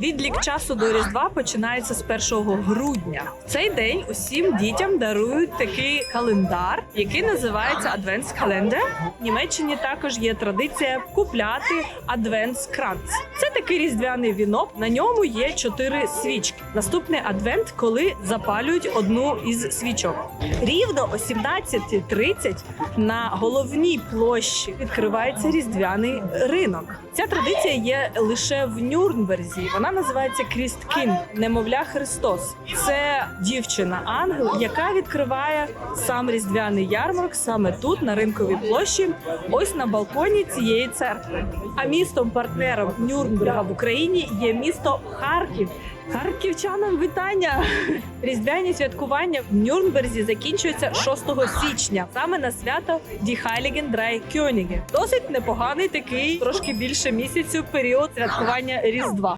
Відлік часу до Різдва починається з 1 грудня. В цей день усім дітям дарують такий календар, який називається Адвентскалендар. В Німеччині також є традиція купляти Адвентскранц. Це такий різдвяний вінок. На ньому є чотири свічки. Наступний адвент, коли запалюють одну із свічок. Рівно о 17.30 на головній площі відкривається різдвяний ринок. Ця традиція є лише в Нюрнберзі. Вона називається Крісткін, немовля Христос. Це дівчина ангел, яка відкриває сам різдвяний ярмарок саме тут, на ринковій площі, ось на балконі цієї церкви. А містом партнером Нюрнберга в Україні є місто Харків. Харківчанам вітання! Різдвяні святкування в Нюрнберзі закінчуються 6 січня, саме на свято Die Heiligen Drei Könige. Досить непоганий такий, трошки більше місяцю період святкування Різдва.